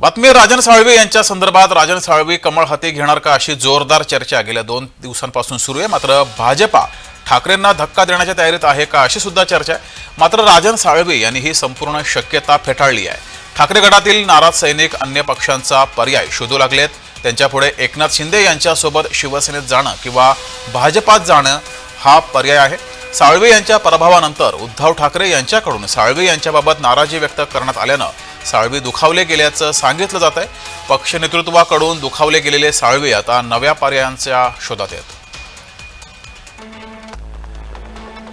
बातमी राजन साळवे यांच्या संदर्भात राजन साळवे कमळ हाती घेणार का अशी जोरदार चर्चा गेल्या दोन दिवसांपासून सुरू आहे. मात्र भाजपा ठाकरेंना धक्का देण्याच्या तयारीत आहे का अशी सुद्धा चर्चा आहे. मात्र राजन साळवे यांनी ही संपूर्ण शक्यता फेटाळली आहे. ठाकरे गटातील नाराज सैनिक अन्य पक्षांचा पर्याय शोधू लागलेत. त्यांच्यापुढे एकनाथ शिंदे यांच्यासोबत शिवसेनेत जाणं किंवा भाजपात जाणं हा पर्याय आहे. साळवे यांच्या पराभवानंतर उद्धव ठाकरे यांच्याकडून साळवे यांच्याबाबत नाराजी व्यक्त करण्यात आल्यानं साळवे दुखावले गेल्याचं सांगितलं जात आहे. पक्ष नेतृत्वाकडून दुखावले गेलेले साळवे आता नव्या पर्यायांच्या शोधात आहेत.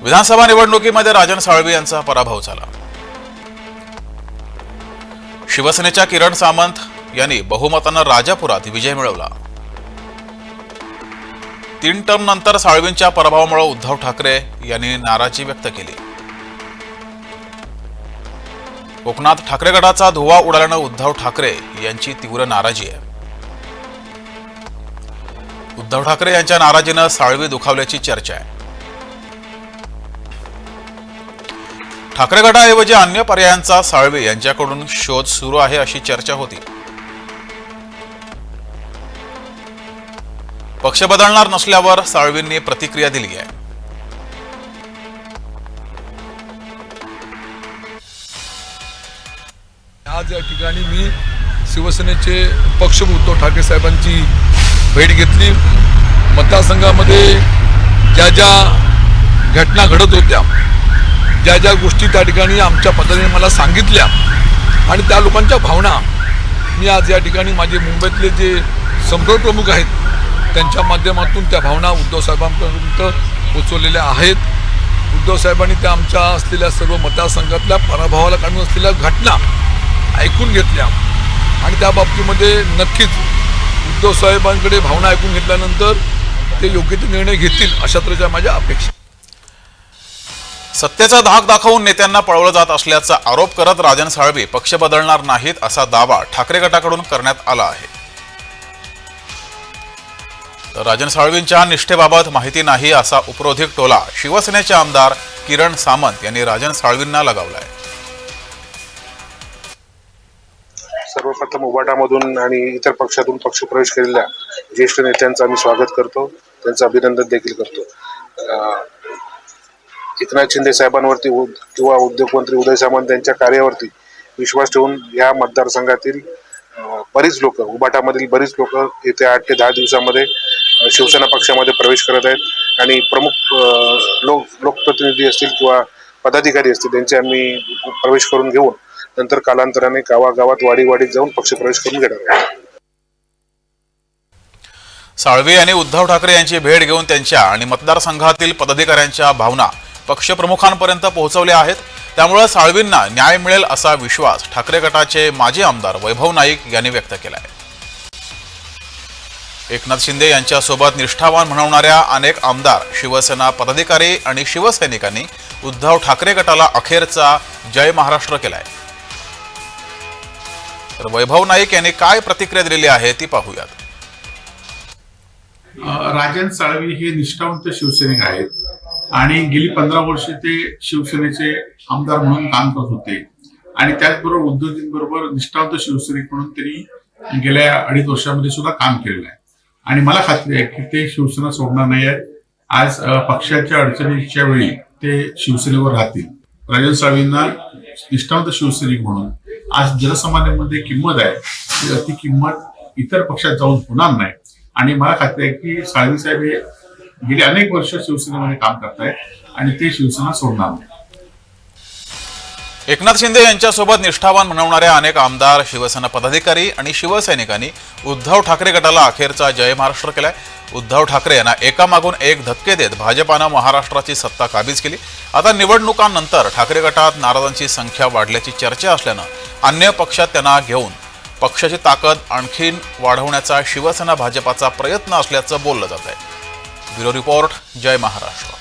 विधानसभा निवडणुकीमध्ये राजन साळवे यांचा पराभव झाला. शिवसेनेच्या किरण सामंत यांनी बहुमतानं राजापुरात विजय मिळवला. तीन टर्म नंतर साळवींच्या पराभवामुळे उद्धव ठाकरे यांनी नाराजी व्यक्त केली. कोकणात ठाकरे गटाचा धुवा उडाल्यानं उद्धव ठाकरे यांची तीव्र नाराजी आहे. उद्धव ठाकरे यांच्या नाराजीनं साळवी दुखावल्याची चर्चा आहे. ठाकरे गटाऐवजी अन्य पर्यायांचा साळवे यांच्याकडून शोध सुरू आहे अशी चर्चा होती. पक्ष बदलणार नसल्यावर साळवींनी प्रतिक्रिया दिली आहे. आज या ठिकाणी मी शिवसेनेचे पक्ष उद्धव ठाकरे साहेबांची भेट घेतली. मतदारसंघामध्ये ज्या ज्या घटना घडत होत्या ज्या ज्या गोष्टी त्या ठिकाणी आमच्या पद्धतीने मला सांगितल्या आणि त्या लोकांच्या भावना मी आज या ठिकाणी माझे मुंबईतले जे संपर्क प्रमुख आहेत त्यांच्या माध्यमातून त्या भावना उद्धव साहेबांपर्यंत पोचवलेल्या आहेत. उद्धव साहेबांनी त्या आमच्या असलेल्या सर्व मतदारसंघातल्या पराभवाला काढून असलेल्या घटना ऐकून घेतल्या. आणि त्या बाबतीमध्ये नक्कीच उद्धव साहेबांकडे भावना ऐकून घेतल्यानंतर ते योग्य ते निर्णय घेतील अशा तऱ्हेच्या माझ्या अपेक्षा. सत्तेचा धाक दाखवून नेत्यांना पळवलं जात असल्याचा आरोप करत राजन साळवे पक्ष बदलणार नाहीत असा दावा ठाकरे गटाकडून करण्यात आला आहे. तर राजन साळवींच्या निष्ठेबाबत माहिती नाही असा उपरोधिक टोला शिवसेनेचे आमदार किरण सामंत यांनी राजन साळवींना लगावलाय. सर्वप्रथम उबाटामधून आणि इतर पक्षातून पक्षप्रवेश केलेल्या ज्येष्ठ नेत्यांचं आम्ही स्वागत करतो. त्यांचं अभिनंदन देखील करतो. एकनाथ शिंदे साहेबांवरती उद- किंवा उद्योगमंत्री उदय सामंत यांच्या कार्यावरती विश्वास ठेवून या मतदारसंघातील बरीच लोक उबाटामधील बरीच लोक येत्या आठ ते दहा दिवसामध्ये शिवसेना पक्षामध्ये प्रवेश करत आहेत. आणि प्रमुख लोक लोकप्रतिनिधी असतील किंवा पदाधिकारी असतील त्यांचे आम्ही प्रवेश करून घेऊन नंतर कालांतराने गावागावात वाडी वाडीत जाऊन पक्षप्रवेश करून घेणार आहोत. साळवे यांनी उद्धव ठाकरे यांची भेट घेऊन त्यांच्या आणि मतदारसंघातील पदाधिकाऱ्यांच्या भावना पक्षप्रमुखांपर्यंत पोहोचवल्या आहेत. त्यामुळे साळवींना न्याय मिळेल असा विश्वास ठाकरे गटाचे माजी आमदार वैभव नाईक यांनी व्यक्त केला आहे एकनाथ शिंदे यांच्यासोबत निष्ठावान म्हणवणाऱ्या अनेक आमदार शिवसेना पदाधिकारी आणि शिवसैनिकांनी उद्धव ठाकरे गटाला अखेरचा जय महाराष्ट्र केला आहे तर वैभव नाईक यांनी काय प्रतिक्रिया दिलेली आहे ती पाहूयात. राजन साळवी हे निष्ठावंत शिवसैनिक आहेत आणि गेली पंधरा वर्ष ते शिवसेनेचे आमदार म्हणून काम करत होते. आणि त्याचबरोबर बरोबर निष्ठावंत शिवसैनिक म्हणून त्यांनी गेल्या अडीच वर्षामध्ये सुद्धा काम केलेलं आहे. आणि मला खात्री आहे की ते शिवसेना सोडणार नाही आहेत. आज पक्षाच्या अडचणीच्या वेळी ते शिवसेनेवर राहतील. राजन साळवींना निष्ठावंत शिवसैनिक म्हणून आज जनसामान्यांमध्ये किंमत आहे ती- किंमत इतर पक्षात जाऊन होणार नाही. आणि मला खात्री आहे की साळवी साहेब हे गेली अनेक वर्ष शिवसेनेमध्ये काम करतायत आणि ते शिवसेना सोडणार नाही. एकनाथ शिंदे यांच्यासोबत निष्ठावान म्हणवणाऱ्या अनेक आमदार शिवसेना पदाधिकारी आणि शिवसैनिकांनी उद्धव ठाकरे गटाला अखेरचा जय महाराष्ट्र केलाय. उद्धव ठाकरे यांना एकामागून एक धक्के देत भाजपानं महाराष्ट्राची सत्ता काबीज केली. आता निवडणुकांनंतर ठाकरे गटात नाराजांची संख्या वाढल्याची चर्चा असल्यानं अन्य पक्षात त्यांना घेऊन पक्षाची ताकद आणखीन वाढवण्याचा शिवसेना भाजपाचा प्रयत्न असल्याचं बोललं जात आहे ब्युरो रिपोर्ट जय महाराष्ट्र.